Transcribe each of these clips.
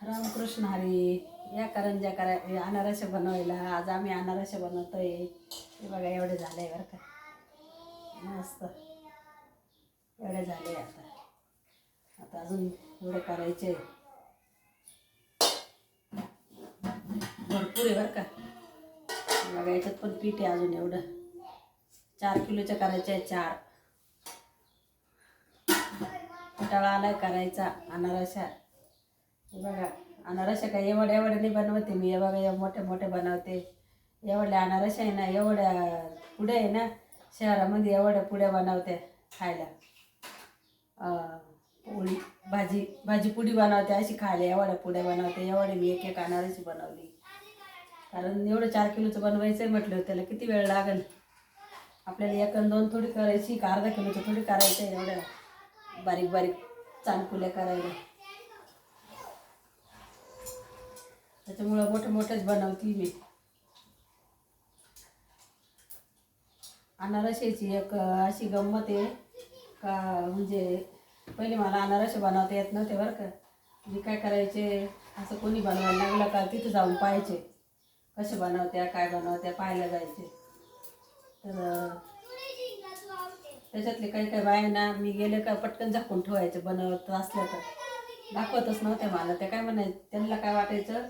रामकृष्ण हरी या करंज्या करा हे अनारसे बनवायला आज आम्ही अनारसे बनवतोय. हे बघा एवढे झाले बरं का. मस्त. एवढे झाले आता. आता अजून एवढे करायचे. भरपूर आहे बरं का. बघा याच्यात पण पीठ आहे अजून एवढं. चार किलोच्या करायचे आहे चार. फटाळा आलाय करायचा अनारशा बघा अनारशा काय एवढ्या एवढ्या नाही बनवते मी. बघा एव- मोठे मोठे बनवते. एवढ्या अनारशा आहे ना एवढ्या पुढे आहे ना शहरामध्ये एवढ्या पुड्या बनवते खायला. पोळी भाजी भाजी पुडी बनवते अशी खायला. एवढ्या पुड्या बनवते एवढे मी एक एक अनारशी बनवली. कारण एवढं चार किलोचं बनवायचं आहे म्हटलं त्याला किती वेळ लागेल? आपल्याला एक दोन थोडी करायची का अर्धा किलोचं थोडी करायचं आहे एवढ्या बारीक बारीक चांदकुल्या करायला. त्याच्यामुळं मोठे मोठेच बनवती मी. अनारशाची एक अशी गंमत आहे. का म्हणजे पहिले मला अनारसे बनवता येत नव्हते बरं का. मी काय करायचे असं कोणी बनवायला लागलं का तिथं जाऊन पाहायचे. कसे बनवत्या काय बनवत्या पाहायला जायचे. तर त्याच्यातले काही काही बायांना मी गेले का पटकन झाकून ठेवायचे बनवत असल्या तर. दाखवतच नव्हते मला. ते काय म्हणायचे त्यांना काय वाटायचं?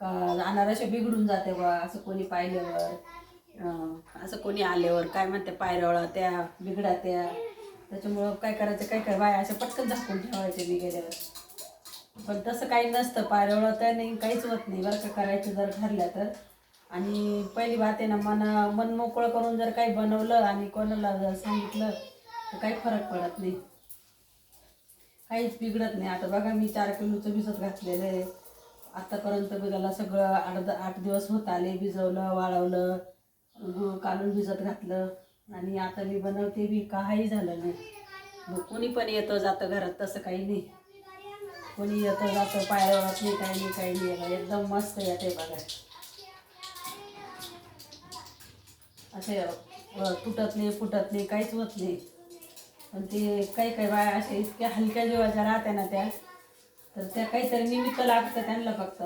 का अनारसे बिघडून जाते बा असं कोणी पाहिल्यावर. असं कोणी आल्यावर काय म्हणते पायरवळा त्या बिघडा त्या. त्याच्यामुळं काय करायचं काय काय बाया अशा पटकन झाकून ठेवायचे मी गेल्यावर. पण तसं काही नसतं पायरवळा तर नाही काहीच होत नाही बरं का करायचं जर ठरल्या तर. आणि पहिली बात आहे ना मन मन मोकळं करून जर काही बनवलं आणि कोणाला जर सांगितलं तर काही फरक पडत नाही. काहीच बिघडत नाही. आता बघा मी चार किलोचं भिजत घातलेलं आहे. आत्तापर्यंत त्याला सगळं आठ आठ दिवस होत आले भिजवलं वाळवलं गूळ काढून भिजत घातलं. आणि आता मी बनवते बी काही झालं नाही. मग कोणी पण येतं जातं घरात तसं काही नाही. कोणी येतं जातं पायावरत नाही काही नाही काही नाही एकदम मस्त येते बघा. असे तुटत नाही फुटत नाही काहीच होत नाही. पण ते काही काही बाया असे इतक्या हलक्या जीवाच्या राहत्या ना त्या. तर त्या काहीतरी निमित्त लागतं त्यांना फक्त.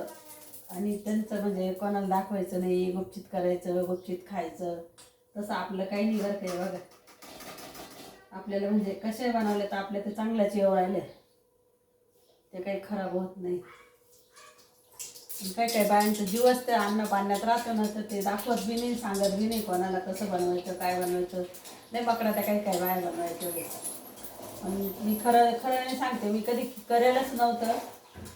आणि त्यांचं म्हणजे कोणाला दाखवायचं नाही गुपचित करायचं गुपचित खायचं. तसं आपलं काही नाही बरं काही बघा. आपल्याला म्हणजे कसे बनवले तर आपल्या ते चांगल्याच येऊ राहिले ते काही खराब होत नाही. काय काय बायांचं जीवच ते अन्न पाण्यात राहतो ना तर ते दाखवत बी नाही सांगत बी नाही कोणाला कसं बनवायचं काय बनवायचं. नाही बकडा त्या काही काय बाया बनवायचं पण मी खरं खरं सांगते मी कधी करायलाच नव्हतं.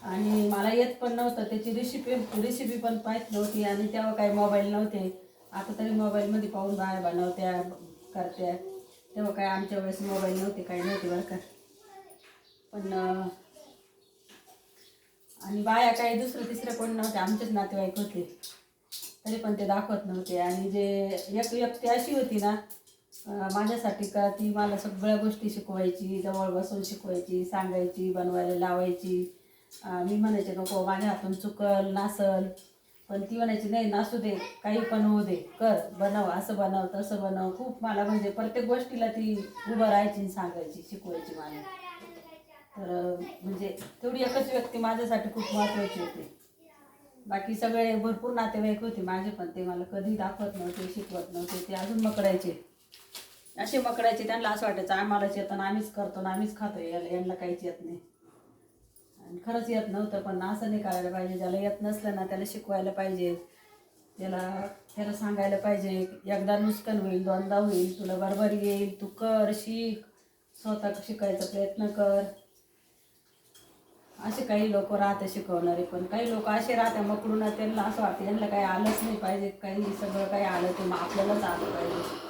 आणि मला येत पण नव्हतं. त्याची रेसिपी रेसिपी पण पाहत नव्हती आणि तेव्हा काही मोबाईल नव्हते. आता तरी मोबाईलमध्ये पाहून बाया बनवत्या करत्या. तेव्हा काय आमच्या वेळेस मोबाईल नव्हते काही नव्हते बरं का. पण आणि बाया काही दुसरं तिसरं कोण नव्हते आमचेच नातेवाईक होते. तरी पण ते दाखवत नव्हते. आणि जे एक व्यक्ती अशी होती ना माझ्यासाठी का ती मला सगळ्या गोष्टी शिकवायची जवळ बसून शिकवायची सांगायची बनवायला लावायची. मी म्हणायचे नको माझ्या हातून चुकल नासल. पण ती म्हणायची नाही नासू दे काही पण होऊ दे कर बनव असं बनव तसं बनव. खूप मला म्हणजे प्रत्येक गोष्टीला ती उभं राहायची आणि सांगायची शिकवायची मला. तर म्हणजे तेवढी एकच व्यक्ती माझ्यासाठी खूप महत्त्वाची होती. बाकी सगळे भरपूर नातेवाईक होते माझे पण ते मला कधी दाखवत नव्हते शिकवत नव्हते ते अजून मकडायचे. असे मकडायचे त्यांना असं वाटायचं आम्हालाच येतं आणि आम्हीच करतो आणि आम्हीच खातो याला यांना काहीच येत नाही. आणि खरंच येत नव्हतं पण असं नाही करायला पाहिजे. ज्याला येत नसलं ना त्याला शिकवायला पाहिजे. त्याला त्याला सांगायला पाहिजे एकदा नुकसान होईल दोनदा होईल तुला बरोबर येईल तू कर शिक. स्वतः शिकायचा प्रयत्न कर. असे काही लोक राहते शिकवणारे पण काही लोक असे राहते मकडून त्यांना असं वाटतं यांना काही आलंच नाही पाहिजे काही सगळं काही आलं ते मग आपल्यालाच आलं पाहिजे.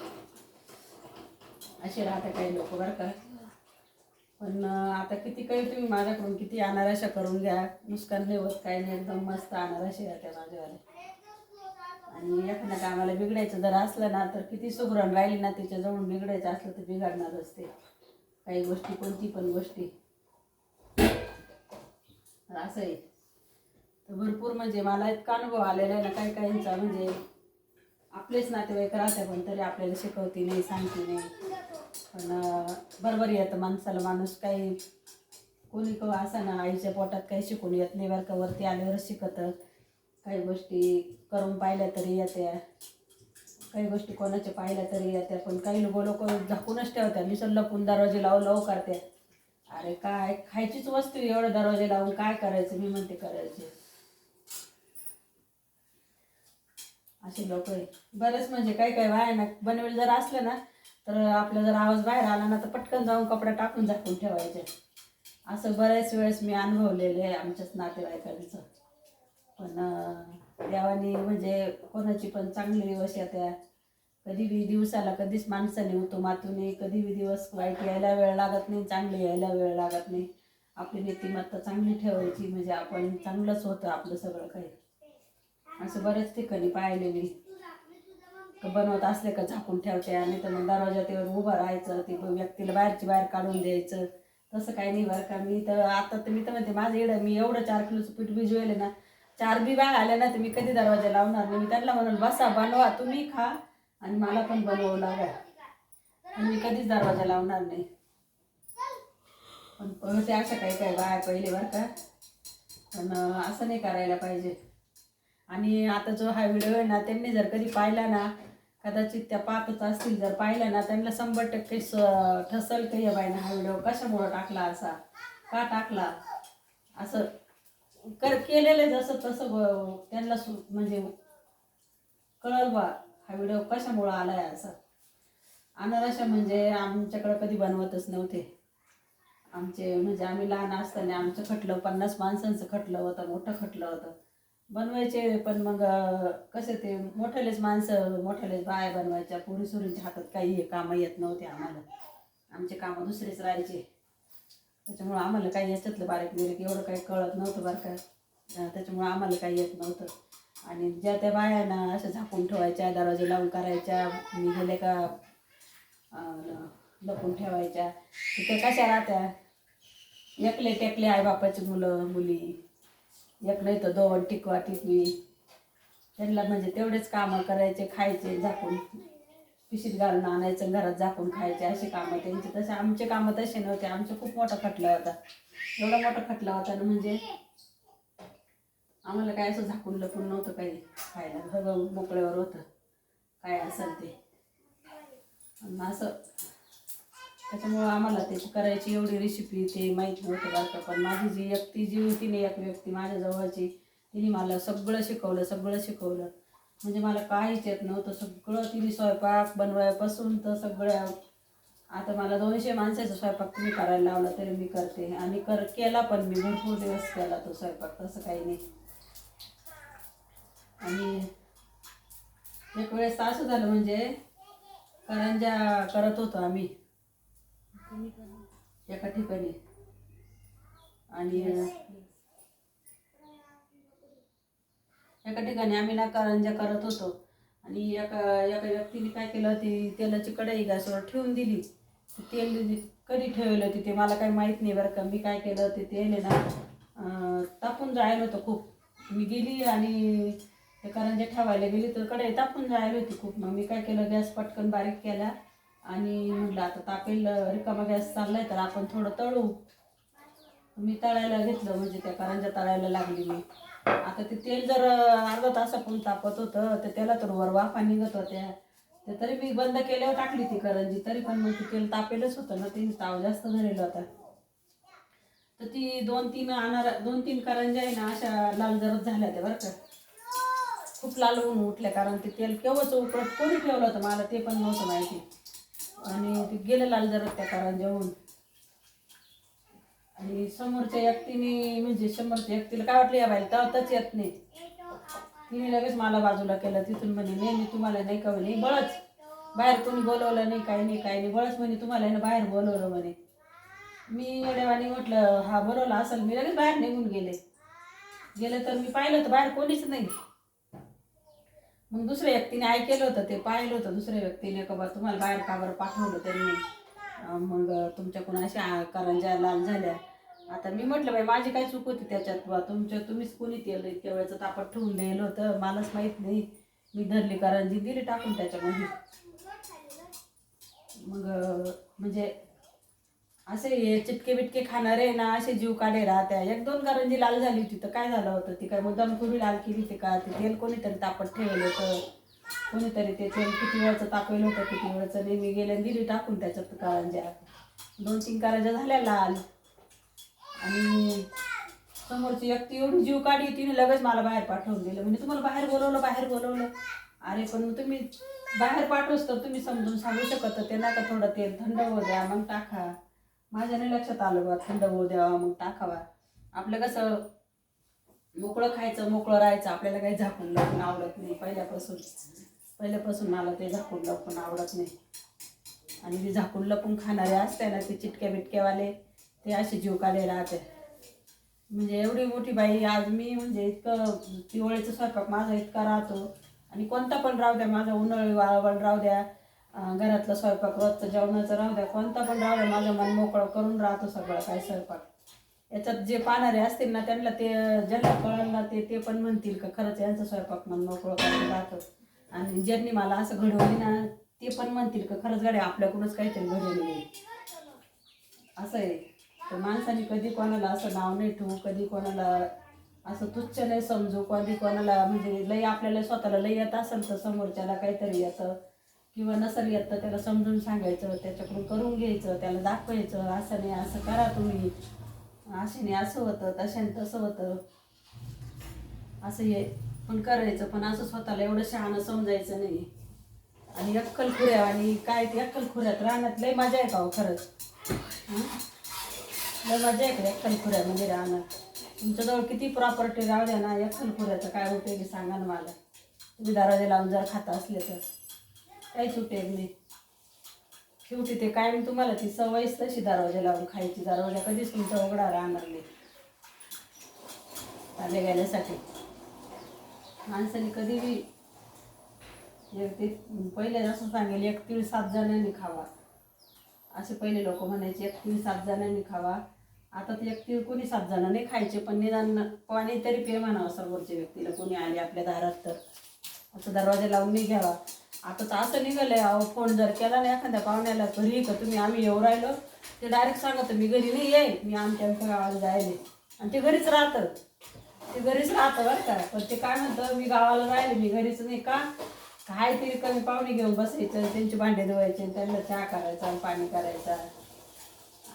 असे राहतात काही लोक बरं का. पण आता किती काही तुम्ही माझ्याकडून किती अनाराशा करून घ्या. नुकसान नाही होत काही नाही. एकदम मस्त अनाराशा राहते माझ्यावाले. आणि एखाद्या कामाला बिघडायचं जर असलं ना तर किती सुगरण राहिली ना तिच्याजवळून बिघडायचं असलं तर बिघडणारच ते. काही गोष्टी कोणती पण गोष्टी. असं आहे. तर भरपूर म्हणजे मला इतका अनुभव आलेला आहे ना काही काहींचा म्हणजे आपलेच नातेवाईक राहते पण तरी आपल्याला शिकवती नाही सांगते नाही. पण बरोबर येतं माणसाला माणूस काही कोणी कवा असा ना आईच्या पोटात काही शिकून येत नाही बरं का वरती आल्यावरच शिकतं. काही गोष्टी करून पाहिल्या तरी येत्या. काही गोष्टी कोणाच्या पाहिल्या तरी येत्या पण काही लोक लोक झाकूनच ठेवत्या मी सर लपून दरवाजे लावून लावू करते अरे काय खायचीच वस्तू एवढं दरवाजे लावून काय करायचं? मी म्हणते करायचे असे लोक आहे बरंच म्हणजे काही काही वाया ना बनवेल जर असलं ना तर आपला जर आवाज बाहेर आला ना तर पटकन जाऊन कपडा टाकून झाकून ठेवायचे. असं बऱ्याच वेळेस मी अनुभवलेलं आहे आमच्याच नातेवाईकांचं. पण देवानी म्हणजे कोणाची पण चांगली दिवस येत्या. कधी बी दिवसाला कधीच माणसाने होतो मातूने कधी बी दिवस वाईट यायला वेळ लागत नाही चांगली यायला वेळ लागत नाही. आपली नीतिमत्ता चांगली ठेवायची म्हणजे आपण चांगलंच होतं आपलं सगळं काही. असं बऱ्याच ठिकाणी पाहिलेली. बनवत असले का झाकून ठेवते आणि तर मग दरवाजावर उभं राहायचं ते व्यक्तीला बाहेरची बाहेर काढून द्यायचं. तसं काही नाही बरं का. मी तर आता तर मी तर म्हणते माझं एवढं मी एवढं चार किलोचं पीठ भिजवेले ना चार बी बाग आल्या ना तर मी कधी दरवाजा लावणार नाही. मी त्यांना म्हणून बसा बनवा तुम्ही खा आणि मला पण बनवावं लागा. मी कधीच दरवाजा लावणार नाही. पण ते अशा काही काही बाया पहिले बरं का. पण असं नाही करायला पाहिजे. आणि आता जो हा व्हिडिओ आहे ना त्यांनी जर कधी पाहिला ना कदाचित त्या पाहतच असतील जर पाहिल्या ना त्यांना शंभर टक्के स ठसल काही या बाईनं हा व्हिडिओ कशामुळं टाकला असा? का टाकला? असं कर केलेलं जसं तसं ब- त्यांना सु म्हणजे कळल बा हा व्हिडिओ कशामुळं आला आहे असं अनारशा म्हणजे आमच्याकडं कधी बनवतच नव्हते. आमचे म्हणजे आम्ही लहान असताना आमचं खटलं पन्नास माणसांचं खटलं होतं मोठं खटलं होतं. बनवायचे पण मग कसं ते मोठ्यालेच माणसं मोठ्यालेच बाया बनवायच्या. पुरी सुरींच्या हातात काही हे कामं येत नव्हते आम्हाला. आमचे कामं दुसरेच राहायचे. त्याच्यामुळं आम्हाला काही याच्यातलं बारीक बिरीक एवढं काही कळत नव्हतं बरं का. त्याच्यामुळं आम्हाला काही येत नव्हतं. आणि ज्या त्या बायांना अशा झाकून ठेवायच्या दरवाजे लावून करायच्या मी गेले का लपून ठेवायच्या. तिथे कशा राहत्या? एकले टेकले आई बापाची मुलं मुली. एकलं इथं दोन टिकवा टिकवी. त्यांना म्हणजे तेवढेच कामं करायचे खायचे झाकून पिशीत घालून आणायचं घरात झाकून खायचे असे कामं. त्यांचे तसे आमचे कामं तसे नव्हते. आमचे खूप मोठा खटला होता. एवढा मोठा खटला होता ना म्हणजे आम्हाला काय असं झाकून लपून नव्हतं काही खायला. सगळं मोकळ्यावर होतं. काय असेल ते. असं त्याच्यामुळं आम्हाला त्याची करायची एवढी रेसिपी ते माहीत नव्हतं बरं पण माझी जी व्यक्ती जी होती ना एक व्यक्ती माझ्या जवळची तिने मला सगळं शिकवलं सगळं शिकवलं. म्हणजे मला काहीच येत नव्हतं सगळं तिने स्वयंपाक बनवायपासून तर सगळ्या आता मला दोनशे माणसाचा स्वयंपाक तुम्ही करायला लावला तरी मी करते. आणि कर केला पण मी भरपूर दिवस केला तो स्वयंपाक तसं काही नाही. आणि एक वेळेस असं झालं म्हणजे करंजा करत होतो आम्ही. एका ठिकाणी. आणि एका ठिकाणी आम्ही ना करंजा करत होतो. आणि एका एका व्यक्तीने काय केलं ती तेलाची कढई गॅसवर ठेवून दिली. तेल कधी ठेवलं होती ते मला काही माहीत नाही बरं का. मी काय केलं ते तेल आहे ना तापून जायला होतं खूप. मी गेली आणि ते करंजा ठेवायला गेली तर कढई तापून जायला होती खूप. मग मी काय केलं गॅस पटकन बारीक केला. आणि म्हटलं आता तापेल रिकामा गॅस चाललाय तर आपण थोडं तळू. मी तळायला घेतलं म्हणजे त्या करंजा तळायला लागली मी. आता ते तेल जर अर्धा तासापून तापत होतं तर त्याला तर वर वाफा निघत होत्या. ते तरी मी बंद केल्यावर टाकली ती करंजी तरी पण मग ते तेल तापेलच होतं ना तिने ताव जास्त झालेलं होता. तर ती दोन तीन अनार दोन तीन करंज्या आहे ना अशा लाल जरत झाल्या त्या बरं का. खूप लाल होऊन उठल्या कारण ते तेल केव्हाच उकळत कोणी ठेवलं होतं? मला ते पण नव्हतं माहिती. आणि ते लाल जरद त्या कारंजाहून आणि समोरच्या व्यक्तीने म्हणजे समोरच्या व्यक्तीला काय वाटलं या बाई तवताच येत नाही. तिने लगेच मला बाजूला केलं. तिथून म्हणे नाही मी तुम्हाला नाही का म्हणे बळच. बाहेर कोणी बोलवलं नाही काही नाही काही नाही. बळच म्हणे तुम्हाला आहे ना बाहेर बोलवलं म्हणे. मी येड्यावानी म्हटलं हा बोलवला असेल. मी लगेच बाहेर निघून गेले. गेले तर मी पाहिलं तर बाहेर कोणीच नाही. मग दुसऱ्या व्यक्तीने ऐकलं होतं ते पाहिलं होतं दुसऱ्या व्यक्तीने का बा तुम्हाला बाहेर काबर पाठवलं त्यांनी? मग तुमच्याकडून अशा करंज्या लाल झाल्या. आता मी म्हटलं बाई माझी काय चूक होती त्याच्यात बा तुमच्या तुम्हीच कोणी केलं इतक्या वेळेचं तापत ठेवून दिलं होतं? मलाच माहीत नाही. मी धरली करंजी दिली टाकून त्याच्यामध्ये. मग म्हणजे असे हे चिटके बिटके खाणारे ना असे जीव काढे राहत्या एक दोन करंजी लाल झाली होती तर काय झालं होतं? ती काय मुद्दाम कुणी लाल केली होती का? ते तेल कोणीतरी तापत ठेवलं होतं. कोणीतरी ते तेल किती वेळचं तापवलं होतं किती वेळचं नाही मी गेले आणि दिली टाकून त्याच्यात करंज्या. दोन तीन करंज्या झाल्या लाल. आणि समोरची व्यक्ती एवढी जीव काढी तिने लगेच मला बाहेर पाठवून दिलं. म्हणजे तुम्हाला बाहेर बोलवलं बाहेर बोलवलं. अरे पण तुम्ही बाहेर पाठवस तर तुम्ही समजून सांगू शकत ते ना का थोडं तेल थंड होऊ द्या मग टाका. माझ्या नाही लक्षात आलं बा थंड होऊ द्यावा मग टाकावा. आपलं कसं मोकळं खायचं मोकळं राहायचं आपल्याला काही झाकून लावून आवडत नाही. पहिल्यापासून पहिल्यापासून मला ते झाकून लपून आवडत नाही. आणि जे झाकून लपून खाणारे असते ना ते चिटक्या बिटक्यावाले ते असे जीव काढे राहते. म्हणजे एवढी मोठी बाई आज मी म्हणजे इतकं दिवाळीचा स्वयंपाक माझा इतका राहतो. आणि कोणता पण राहू द्या माझा उन्हाळी वाळवण राहू द्या. घरातला स्वयंपाक रोजचं जेवणाचं राहू द्या. कोणता पण राहू द्या माझं मन मोकळं करून राहतो सगळं काय स्वयंपाक. याच्यात जे पाहणारे असतील ना त्यांना ते ज्यांना कळलं ना ते ते पण म्हणतील का खरंच यांचं स्वयंपाक मन मोकळं करून राहतं. आणि ज्यांनी मला असं घडवली ना ते पण म्हणतील का खरंच गाडी आपल्याकडूनच काहीतरी घडवली असं आहे. तर माणसाने कधी कोणाला असं नाव नाही ठेवू कधी कोणाला असं तुच्छ नाही समजू कधी कोणाला म्हणजे लई आपल्याला स्वतःला लई येत असेल तर समोरच्याला काहीतरी येतं किंवा नसेल येत तर त्याला समजून सांगायचं त्याच्याकडून करून घ्यायचं त्याला दाखवायचं असं नाही असं करा तुम्ही. अशाने असं होतं तशाने तसं होतं. असं हे पण करायचं पण असं स्वतःला एवढं शहाणं समजायचं नाही. आणि अक्कल खुऱ्या आणि काय ते अक्कल खुऱ्यात राहण्यात लय मजा आहे का हो? खरंच लय मजा आहे का अक्कल खुऱ्यामध्ये म्हणजे राहण्यात तुमच्याजवळ किती प्रॉपर्टी राहू द्या ना अक्कल खुऱ्याचा काय उपयोगी सांगा ना मला. तुम्ही दरवाजे लावून जर खाता असले तर. काहीच उपयोग नाही. शेवटी ते कायम तुम्हाला ती सवयच तशी दरवाजा लावून खायची. दरवाजा कधीच तुमचा उघडा राहणार नाही. आले गेल्यासाठी माणसाने कधी एक ते पहिले असं सांगेल एक तीळ सात जणांनी खावा. असे पहिले लोक म्हणायचे एक तीळ सात जणांनी खावा. आता ते एक तीळ कोणी सात जणांनी खायचे पण निदान पाणी तरी पे म्हणावं समोरच्या व्यक्तीला कोणी आले आपल्या दारात तर. असं दरवाजा लावून नाही घ्यावा. आता तर असं निघालंय अहो फोन जर केला ना एखाद्या पाहुण्याला घरी का तुम्ही आम्ही येऊ राहिलो. ते डायरेक्ट सांगत मी घरी नाही ये मी आमच्या आमच्या गावाला जायले. आणि ते घरीच राहतं ते घरीच राहतं बरं का. पण ते काय म्हणतं मी गावाला राहिले मी घरीच नाही का? काय तरी कमी पाहुणे घेऊन बसायचं त्यांचे भांडे धुवायचे त्यांना चहा करायचा आणि पाणी करायचा.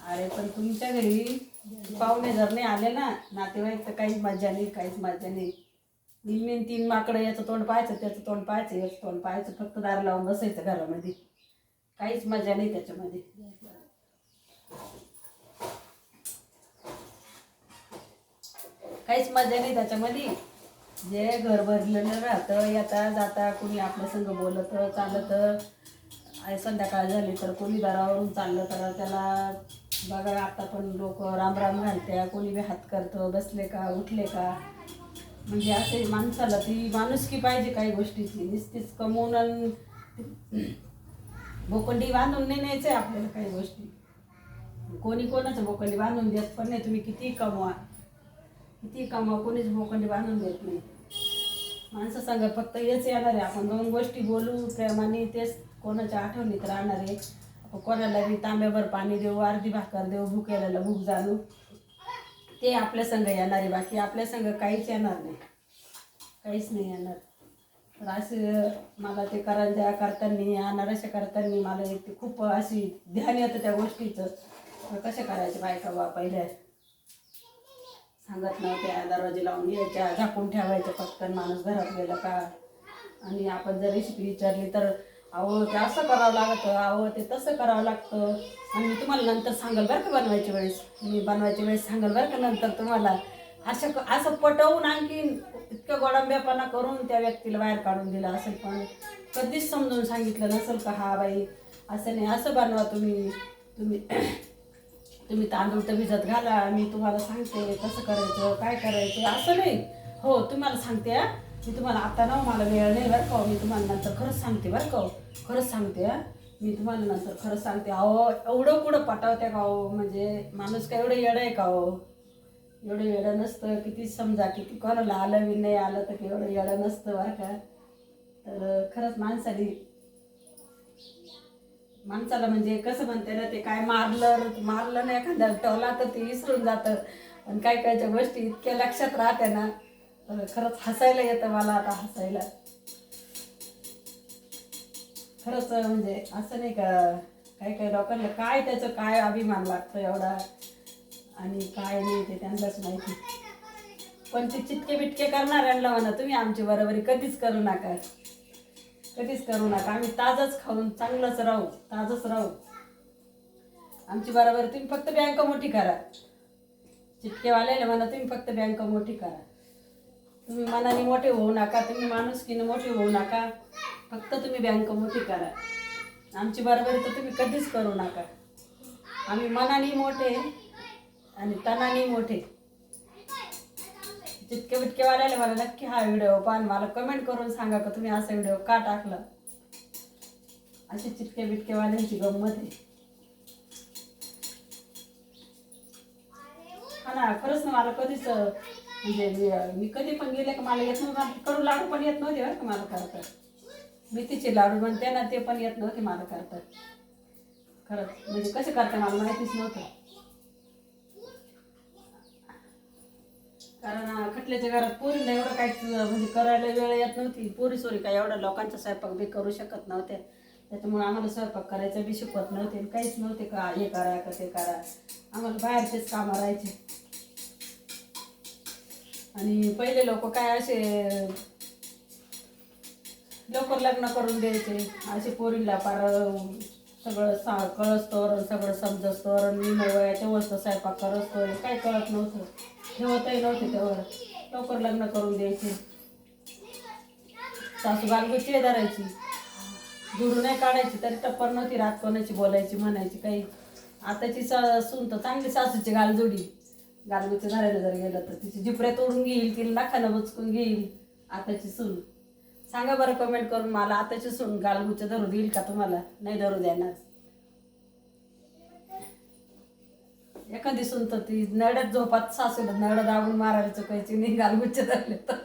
अरे पण तुमच्या घरी पाहुणे जर नाही आले ना नातेवाईक तर काहीच मज्जा नाही काहीच मज्जा नाही. निम्मीन तीन माकडं याचं तोंड पाहायचं त्याचं तोंड पाहायचं याचं तोंड पाहायचं फक्त दार लावून बसायचं घरामध्ये. काहीच मजा नाही त्याच्यामध्ये. काहीच मजा नाही त्याच्यामध्ये. जे घर भरलेलं राहतं येता जाता कुणी आपल्या संग बोलत चालत संध्याकाळ झाली तर कोणी दारावरून चाललं तर त्याला बघा आता पण लोक राम राम घालत्या कोणी बी हात करतं बसले का उठले का म्हणजे असे माणसाला ती माणुसकी पाहिजे काही गोष्टीची नुसतीच कमवून आणि बोकंडी बांधून नाही न्यायचं आहे आपल्याला काही गोष्टी. कोणी कोणाचं बोकंडी बांधून देत पण नाही. तुम्ही किती कमवा. किती कमवा कोणीच बोकंडी बांधून देत नाही. माणसं सांगा फक्त हेच येणार आहे. आपण दोन गोष्टी बोलू प्रेमाने तेच कोणाच्या आठवणीत राहणार आहे. कोणाला बी तांब्यावर पाणी देऊ अर्धी भाकर देऊ भुकेल्याला भूक जाणू. ते आपल्या संघ येणार आहे बाकी आपल्या संघ काहीच येणार नाही. काहीच नाही येणार. तर असं मला ते करंज्या करताना अनारसे करताना मला एक खूप अशी ध्यान येतं त्या गोष्टीचं. तर कशा करायच्या बायका बा पहिल्या सांगत नव्हत्या दरवाजे लावून यायच्या झाकून ठेवायचं फक्त माणूस घरात गेला का? आणि आपण जर रेसिपी विचारली तर अहो ते असं करावं लागतं. अहो ते तसं करावं लागतं. आणि मी तुम्हाला नंतर सांगाल बरं का बनवायच्या वेळेस. मी बनवायच्या वेळेस सांगाल बरं का नंतर तुम्हाला. असं क- असं पटवून आणखीन इतकं गोडंब्यापणा करून त्या व्यक्तीला बाहेर काढून दिला असेल पण कधीच समजून सांगितलं नसेल का हा बाई असं नाही असं बनवा तुम्ही. तुम्ही तुम्ही तांदूळ तर भिजत घाला. मी तुम्हाला सांगते कसं करायचं काय करायचं असं नाही. हो तुम्हाला सांगते हा. मी तुम्हाला आता ना मला वेळ नाही बरं का हो. मी तुम्हाला नंतर खरंच सांगते बरं का खरंच सांगते मी तुम्हाला नंतर खरंच सांगते. अहो एवढं कुठं पटावते का हो? म्हणजे माणूस काय एवढं येडं आहे का हो? एवढं येडं नसतं. किती समजा किती कोणाला आलं बी नाही आलं तर एवढं येडं नसतं बरं का. तर खरंच माणसाने माणसाला म्हणजे कसं म्हणते ना ते काय मारलं मारलं ना एखाद्या टवला तर ते विसरून जातं. आणि काय कायच्या गोष्टी इतक्या लक्षात राहते ना. तर खरंच हसायला येतं मला आता हसायला. खरंच म्हणजे असं नाही का काही काही लोकांना काय त्याचं काय अभिमान लागतो एवढा आणि काय नाही ते त्यांनाच माहिती. पण ते चिटके बिटके करणाऱ्यांना म्हणा तुम्ही आमची बरोबरी कधीच करू नका. कधीच करू नका. आम्ही ताजच खाऊन चांगलंच राहू ताजच राहू. आमची बरोबरी तुम्ही फक्त बँक मोठी करा. चिटकेवाल्याला म्हणा तुम्ही फक्त बँक मोठी करा. तुम्ही मनाने मोठे होऊ नका तुम्ही माणुसकीने मोठे होऊ नका. फक्त तुम्ही बँक मोठी करा. आमची बरोबरी तर तुम्ही कधीच करू नका. आम्ही मनाने मोठे आणि तनाने मोठे. चिटके बिटके वाल्याला मला नक्की हा व्हिडिओ पान मला कमेंट करून सांगा का तुम्ही असा व्हिडिओ का टाकला? अशी चिटके बिटके वाल्यांची गंमत आहे. हा ना खरंच ना मला कधीच म्हणजे मी- मी कधी पण गेले का मला येत नव्हतं. कडू लाडू पण येत नव्हते बरं का मला करता मेथीचे लाडू बनते ना ते पण येत नव्हते मला करता खरंच म्हणजे कसे करते मला माहितीच नव्हतं. कारण अं, खटल्याच्या घरात पोरीला एवढं काय म्हणजे करायला वेळ येत नव्हती. पोरी सोरी काय एवढ्या लोकांचा स्वयंपाक बी करू शकत नव्हत्या. त्याच्यामुळे आम्हाला स्वयंपाक करायचा बी शिकवत नव्हते काहीच नव्हते का हे करा का ते करा. आम्हाला बाहेरचेच कामं राहायचे. आणि पहिले लोक काय असे लवकर लग्न करून द्यायचे. असे पोरीला पार सगळं सा कळस्तोर सगळं समजस्तोर मी वयाच्या तेव्हाच स्वयंपाक करस्तोर काय कळत नव्हतं. ठेवतही नव्हते तेव्हा. लवकर लग्न करून द्यायचे. सासू गालगोची धरायची. झुडू नाही काढायची तरी टप्पर नव्हती रात कोणाची बोलायची म्हणायची काही. आताची सा सून तर चांगली सासूची गालजोडी. गालबीचं झालेलं जर गेलं तर तिची जिपऱ्या तोडून घेईल तिला नाखानं बचकून घेईल. आताची सून. सांगा बरं कमेंट करून मला आताची सून गालगुच्छ धरू देईल का तुम्हाला? नाही धरू देणार एखादी सून तर ती नळ्यात झोपात सासूला नळ दाबून मारायला चुकायची नाही गालगुच्छ धरले तर.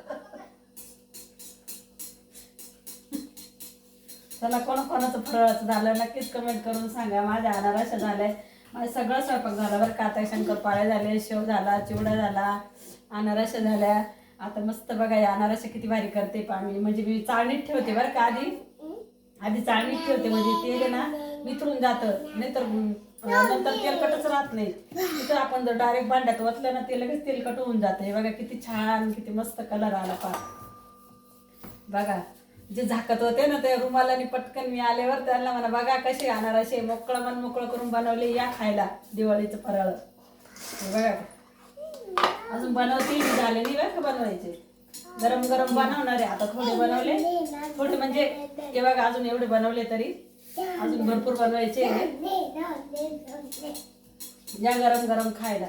त्याला कोणाकोणाचं फरळाचं झालं नक्कीच कमेंट करून सांगा. माझ्या अनारशा झाल्या माझं सगळं स्वयंपाक झाला बरं का. आता शंकरपाळे झाले शेव झाला चिवडा झाला अनारशा झाल्या. आता मस्त बघा या अनारशा किती भारी करते पाणी. म्हणजे मी चाळणीत ठेवते बरं का आधी. आधी चाळणीत ठेवते म्हणजे तेल ना मिसळून जातं. नाहीतर तर नंतर तेलकटच राहत नाही. तिथं आपण जर डायरेक्ट भांड्यात ओतलं ना ते लगेच तेलकट होऊन जाते. हे बघा किती छान किती मस्त कलर आला पा बघा. जे झाकत होते ना त्या रुमालाने पटकन मी आल्यावर त्यांना म्हणा बघा कसे आणणार असे मोकळं मन मोकळं करून बनवले या खायला दिवाळीचं फराळ. बघा. अजून बनवते मी झाले नाही बघा बनवायचे. गरम गरम बनवणार आहे आता थोडे बनवले. थोडे म्हणजे हे बघा अजून एवढे बनवले तरी. अजून भरपूर बनवायचे या गरम गरम खायला.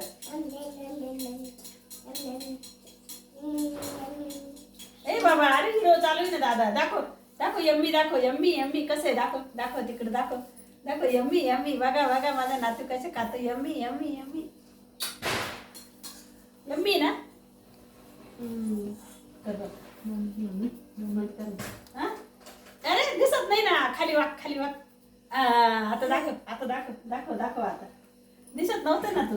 चालू आहे ना दादा. दाखव दाखव यम्मी दाखव यम्मी यम्मी कसं आहे? दाखव दाखव तिकडे दाखव. दाखव यम्मी यम्मी बघा बघा माझा नातू कसे खातो? Yummy yummy yummy. यम्मी ना? अरे दिसत नाही ना. खाली वाक खाली वाक. आता दाखव आता दाखव दाखव दाखव आता. दिसत नव्हतं ना तू?